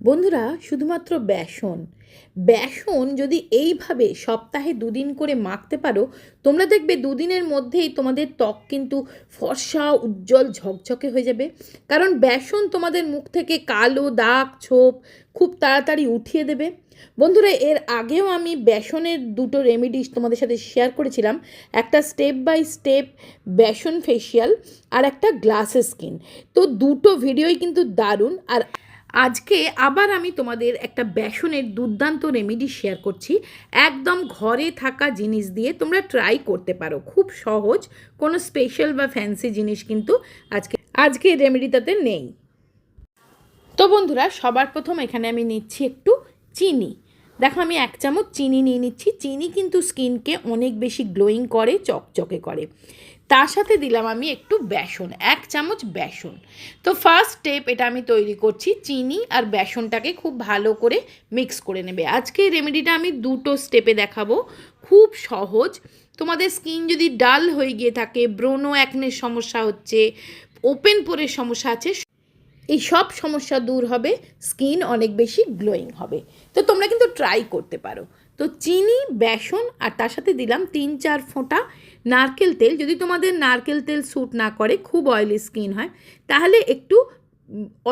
বন্ধুরা, শুধুমাত্র বেসন। বেসন যদি এইভাবে সপ্তাহে দুদিন করে মাখতে পারো, তোমরা দেখবে দুদিনের মধ্যেই তোমাদের ত্বক কিন্তু ফর্সা, উজ্জ্বল, ঝকঝকে হয়ে যাবে। কারণ বেসন তোমাদের মুখ থেকে কালো দাগ, ছোপ খুব তাড়াতাড়ি উঠিয়ে দেবে। বন্ধুরা, এর আগেও আমি বেসনের দুটো রেমেডিস তোমাদের সাথে শেয়ার করেছিলাম। একটা স্টেপ বাই স্টেপ বেসন ফেসিয়াল আর একটা গ্লাসের স্কিন তো দুটো ভিডিওই কিন্তু দারুণ। আর আজকে আবার আমি তোমাদের একটা বেসনের দুর্দান্ত রেমেডি শেয়ার করছি। একদম ঘরে থাকা জিনিস দিয়ে তোমরা ট্রাই করতে পারো। খুব সহজ, কোনো স্পেশাল বা ফ্যান্সি জিনিস কিন্তু আজকে আজকে রেমেডিটাতে নেই। তো বন্ধুরা, সবার প্রথম এখানে আমি নিচ্ছি একটু চিনি। দেখো, আমি এক চামচ চিনি নিয়ে নিচ্ছি। চিনি কিন্তু স্কিনকে অনেক বেশি গ্লোয়িং করে, চকচকে করে। তার সাথে দিলাম আমি একটু বেসন, এক চামচ বেসন। তো ফার্স্ট স্টেপ এটা আমি তৈরি করছি, চিনি আর বেসনটাকে খুব ভালো করে মিক্স করে নেবে। আজকে এই রেমেডিটা আমি দুটো স্টেপে দেখাবো, খুব সহজ। তোমাদের স্কিন যদি ডাল হয়ে গিয়ে থাকে ব্রোনো অ্যাকনের সমস্যা হচ্ছে ওপেন পোরের সমস্যা আছে, এই সব সমস্যা দূর হবে স্কিন অনেক বেশি গ্লোয়িং হবে। তো তোমরা কিন্তু ট্রাই করতে পারো। তো চিনি, বেসন আর তার সাথে দিলাম তিন চার ফোঁটা নারকেল তেল, যদি তোমাদের নারকেল তেল স্যুট না করে, খুব অয়েলি স্কিন হয়, তাহলে একটু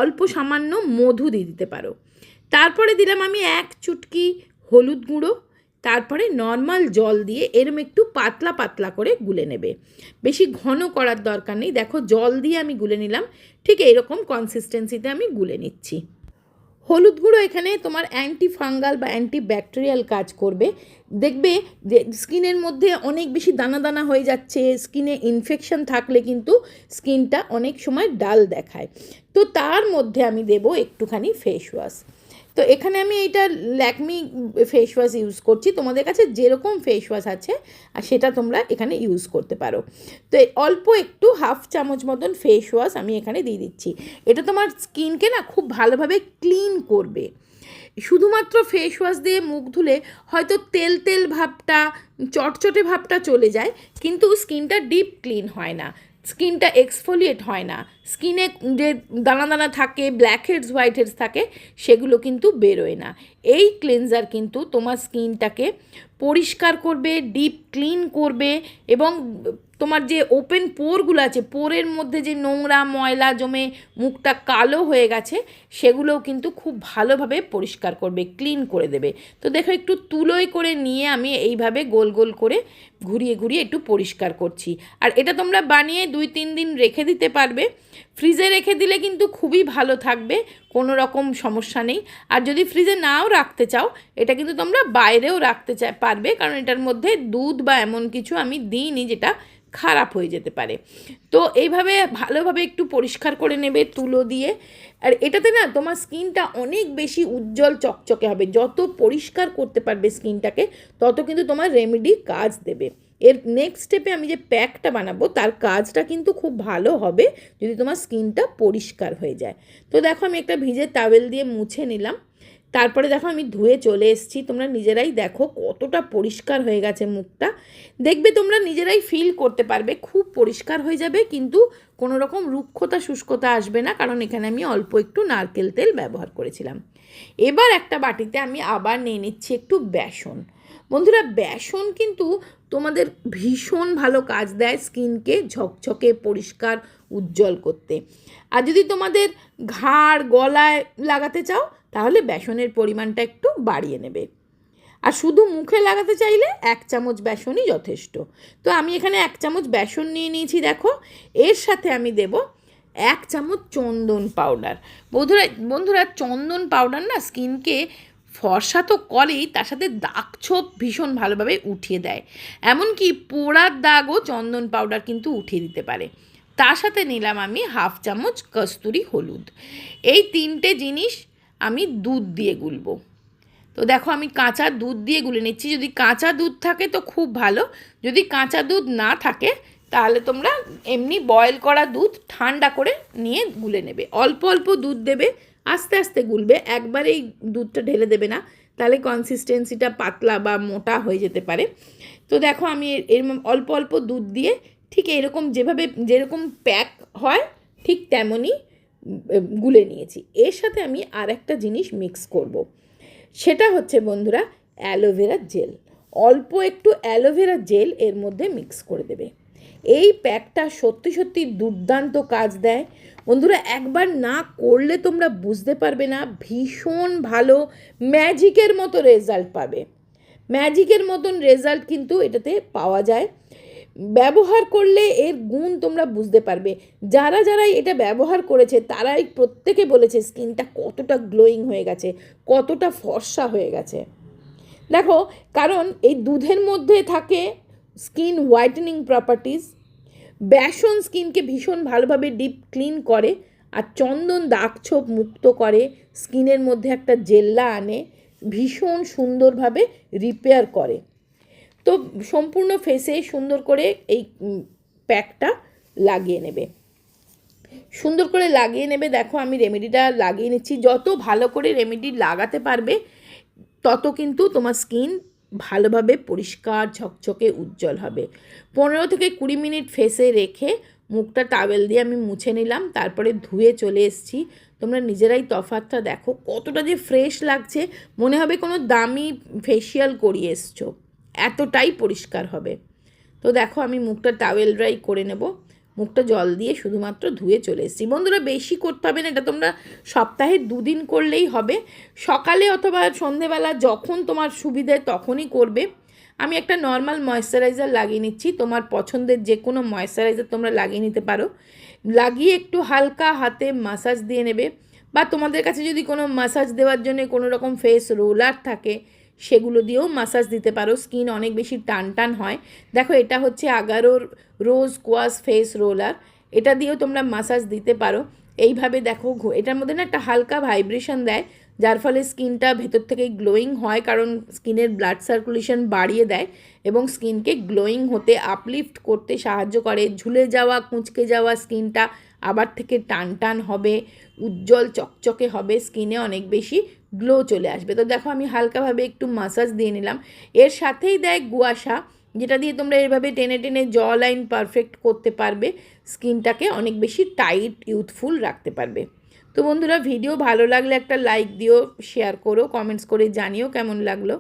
অল্প সামান্য মধু দিয়ে দিতে পারো। তারপরে দিলাম আমি এক চুটকি হলুদ গুঁড়ো, তারপরে নর্মাল জল দিয়ে এরম একটু পাতলা পাতলা করে গুলে নেবে। বেশি ঘন করার দরকার নেই। দেখো, জল দিয়ে আমি গুলে নিলাম, ঠিক এরকম কনসিস্টেন্সিতে আমি গুলে নিচ্ছি। হলুদ গুঁড়ো এখানে তোমার অ্যান্টি ফাঙ্গাল বা অ্যান্টি ব্যাকটেরিয়াল কাজ করবে। দেখবে যে স্কিনের মধ্যে অনেক বেশি দানা দানা হয়ে যাচ্ছে, স্কিনে ইনফেকশন থাকলে কিন্তু স্কিনটা অনেক সময় ডাল দেখায়। তো তার মধ্যে আমি দেব একটুখানি ফেস ওয়াশ তো এখানে আমি এইটা ল্যাকমি ফেস ওয়াশ ইউজ করছি। তোমাদের কাছে যেরকম ফেস ওয়াশ আছে, আর সেটা তোমরা এখানে ইউজ করতে পারো। তো অল্প একটু হাফ চামচ মতন ফেস ওয়াশ আমি এখানে দিয়ে দিচ্ছি। এটা তোমার স্কিনকে না খুব ভালোভাবে ক্লিন করবে। শুধুমাত্র ফেস ওয়াশ দিয়ে মুখ ধুলে হয়তো তেল তেল ভাবটা, চটচটে ভাবটা চলে যায়, কিন্তু স্কিনটা ডিপ ক্লিন হয় না। স্কিনটা এক্সফোলিয়েট হয় না। স্কিনে যে দানা দানা থাকে ব্ল্যাক হেডস হোয়াইট হেডস থাকে, সেগুলো কিন্তু বেরোয় না। এই ক্লিনজার কিন্তু তোমার স্কিনটাকে পরিষ্কার করবে ডিপ ক্লিন করবে এবং তোমার যে ওপেন পোরগুলো আছে পোরের মধ্যে যে নোংরা ময়লা জমে মুখটা কালো হয়ে গেছে, সেগুলোও কিন্তু খুব ভালোভাবে পরিষ্কার করবে ক্লিন করে দেবে। তো দেখো, একটু তুলোয় করে নিয়ে আমি এইভাবে গোল গোল করে ঘুরিয়ে ঘুরিয়ে একটু পরিষ্কার করছি। আর এটা তোমরা বানিয়ে দুই তিন দিন রেখে দিতে পারবে। ফ্রিজে রেখে দিলে কিন্তু খুবই ভালো থাকবে, কোনো রকম সমস্যা নেই। আর যদি ফ্রিজে নাও রাখতে চাও, এটা কিন্তু তোমরা বাইরেও রাখতে চা পারবে, কারণ এটার মধ্যে দুধ বা এমন কিছু আমি দিইনি যেটা খারাপ হয়ে যেতে পারে। তো এইভাবে ভালোভাবে একটু পরিষ্কার করে নেবে, তুলো দিয়ে। আর এটাতে না, তোমার স্কিনটা অনেক বেশি উজ্জ্বল চকচকে হবে। যত পরিষ্কার করতে পারবে স্কিনটাকে, তত কিন্তু তোমার রেমেডি কাজ দেবে। এর নেক্সট স্টেপে আমি যে প্যাকটা বানাবো, তার কাজটা কিন্তু খুব ভালো হবে যদি তোমার স্কিনটা পরিষ্কার হয়ে যায়। তো দেখো আমি একটা ভিজে টাওয়েল দিয়ে মুছে নিলাম। তারপরে দেখো আমি ধুয়ে চলে এসেছি। তোমরা নিজেরাই দেখো কতটা পরিষ্কার হয়ে গেছে মুখটা। দেখবে তোমরা নিজেরাই ফিল করতে পারবে, খুব পরিষ্কার হয়ে যাবে, কিন্তু কোনো রকম রুক্ষতা, শুষ্কতা আসবে না, কারণ এখানে আমি অল্প একটু নারকেল তেল ব্যবহার করেছিলাম। এবার একটা বাটিতে আমি আবার নিয়ে নিচ্ছি একটু বেসন। বন্ধুরা, বেসন কিন্তু তোমাদের ভীষণ ভালো কাজ দেয় স্কিনকে ঝকঝকে, পরিষ্কার, উজ্জ্বল করতে। আর যদি তোমাদের ঘাড়, গলায় লাগাতে চাও, তাহলে বেসনের পরিমাণটা একটু বাড়িয়ে নেবে। আর শুধু মুখে লাগাতে চাইলে এক চামচ বেসনই যথেষ্ট। তো আমি এখানে এক চামচ বেসন নিয়ে নিয়েছি, দেখো। এর সাথে আমি দেব এক চামচ চন্দন পাউডার। বন্ধুরা বন্ধুরা, চন্দন পাউডার না স্কিনকে ফর্সা তো করেই তার সাথে দাগ ছোপ ভীষণ ভালোভাবে উঠিয়ে দেয়। এমনকি পোড়ার দাগও চন্দন পাউডার কিন্তু উঠিয়ে দিতে পারে। তার সাথে নিলাম আমি হাফ চামচ কস্তুরি হলুদ। এই তিনটে জিনিস আমি দুধ দিয়ে গুলবো। তো দেখো আমি কাঁচা দুধ দিয়ে গুলে নিচ্ছি। যদি কাঁচা দুধ থাকে তো খুব ভালো। যদি কাঁচা দুধ না থাকে, তাহলে তোমরা এমনি বয়েল করা দুধ ঠান্ডা করে নিয়ে গুলে নেবে। অল্প অল্প দুধ দেবে আস্তে আস্তে গুলবে, একবারেই দুধটা ঢেলে দেবে না, তাহলে কনসিস্টেন্সিটা পাতলা বা মোটা হয়ে যেতে পারে। তো দেখো আমি এর- অল্প অল্প দুধ দিয়ে ঠিক এরকম যেভাবে, যেরকম প্যাক হয়, ঠিক তেমনই গুলে নিয়েছি। এর সাথে আমি আর একটা জিনিস মিক্স করব। সেটা হচ্ছে বন্ধুরা অ্যালোভেরা জেল অল্প একটু অ্যালোভেরা জেল এর মধ্যে মিক্স করে দেবে। এই প্যাকটা সত্যি সত্যি দুর্দান্ত কাজ দেয়। বন্ধুরা, একবার না করলে তোমরা বুঝতে পারবে না ভীষণ ভালো ম্যাজিকের মতো রেজাল্ট পাবে। ম্যাজিকের মতন রেজাল্ট কিন্তু এটাতে পাওয়া যায়। ব্যবহার করলে এর গুণ তোমরা বুঝতে পারবে। যারা যারা এটা ব্যবহার করেছে, তারাই প্রত্যেকে বলেছে, স্কিনটা কতটা গ্লোয়িং হয়ে গেছে, কতটা ফর্সা হয়ে গেছে। দেখো, কারণ এই দুধের মধ্যে থাকে স্কিন হোয়াইটেনিং প্রপার্টিজ বেসন স্কিনকে ভীষণ ভালোভাবে ডিপ ক্লিন করে আর চন্দন দাগ ছোপ মুক্ত করে স্কিনের মধ্যে একটা জেল্লা আনে, ভীষণ সুন্দরভাবে রিপেয়ার করে। তো সম্পূর্ণ ফেসে সুন্দর করে এই প্যাকটা লাগিয়ে নেবে। সুন্দর করে লাগিয়ে নেবে, দেখো আমি রেমেডিটা লাগিয়ে নিচ্ছি। যত ভালো করে রেমেডি লাগাতে পারবে, তত কিন্তু তোমার স্কিন ভালোভাবে পরিষ্কার, ঝকঝকে, উজ্জ্বল হবে। পনেরো থেকে কুড়ি মিনিট ফেসে রেখে মুখটা টাওয়েল দিয়ে আমি মুছে নিলাম, তারপরে ধুয়ে চলে এসেছি। তোমরা নিজেরাই তফাতটা দেখো, কতটা যে ফ্রেশ লাগছে, মনে হবে কোনো দামি ফেসিয়াল করিয়ে এসছো। এতটাই পরিষ্কার হবে। তো দেখো আমি মুখটা টাওয়েল ড্রাই করে নেব। মুখটা জল দিয়ে শুধুমাত্র ধুয়ে চলে এসেছি। বন্ধুরা, বেশি করতে হবে না, এটা তোমরা সপ্তাহে দুদিন করলেই হবে। সকালে অথবা সন্ধেবেলা যখন তোমার সুবিধে তখনই করবে। আমি একটা নর্মাল ময়েশ্চারাইজার লাগিয়ে নিচ্ছি। তোমার পছন্দের যে কোনো ময়েশ্চারাইজার তোমরা লাগিয়ে নিতে পারো। লাগিয়ে একটু হালকা হাতে মাসাজ দিয়ে নেবে। বা তোমাদের কাছে যদি কোনো মাসাজ দেওয়ার জন্য কোনো রকম ফেস রোলার থাকে সেগুলো দিয়েও মাসাজ দিতে পারো। স্কিন অনেক বেশি টান টান হয়। দেখো, এটা হচ্ছে আগারোর রোজ কোয়াস ফেস রোলার এটা দিয়েও তোমরা মাসাজ দিতে পারো। এইভাবে দেখো এটার মধ্যে না একটা হালকা ভাইব্রেশন দেয়, যার ফলে স্কিনটা ভেতর থেকে গ্লোয়িং হয়, কারণ স্কিনের ব্লাড সার্কুলেশন বাড়িয়ে দেয় এবং স্কিনকে গ্লোয়িং হতে আপলিফট করতে সাহায্য করে। ঝুলে যাওয়া, কুঁচকে যাওয়া স্কিনটা আবার থেকে টান টান হবে, উজ্জ্বল চকচকে হবে স্কিনে অনেক বেশি গ্লো চলে আসবে। তো দেখো আমি হালকাভাবে একটু মাসাজ দিয়ে নিলাম। এর সাথেই দেয় গুয়াশা যেটা দিয়ে তোমরা এভাবে টেনে টেনে জ লাইন পারফেক্ট করতে পারবে। স্কিনটাকে অনেক বেশি টাইট ইউথফুল রাখতে পারবে। তো বন্ধুরা ভিডিও ভালো লাগলে একটা লাইক দিও শেয়ার করো কমেন্টস করে জানিও কেমন লাগল।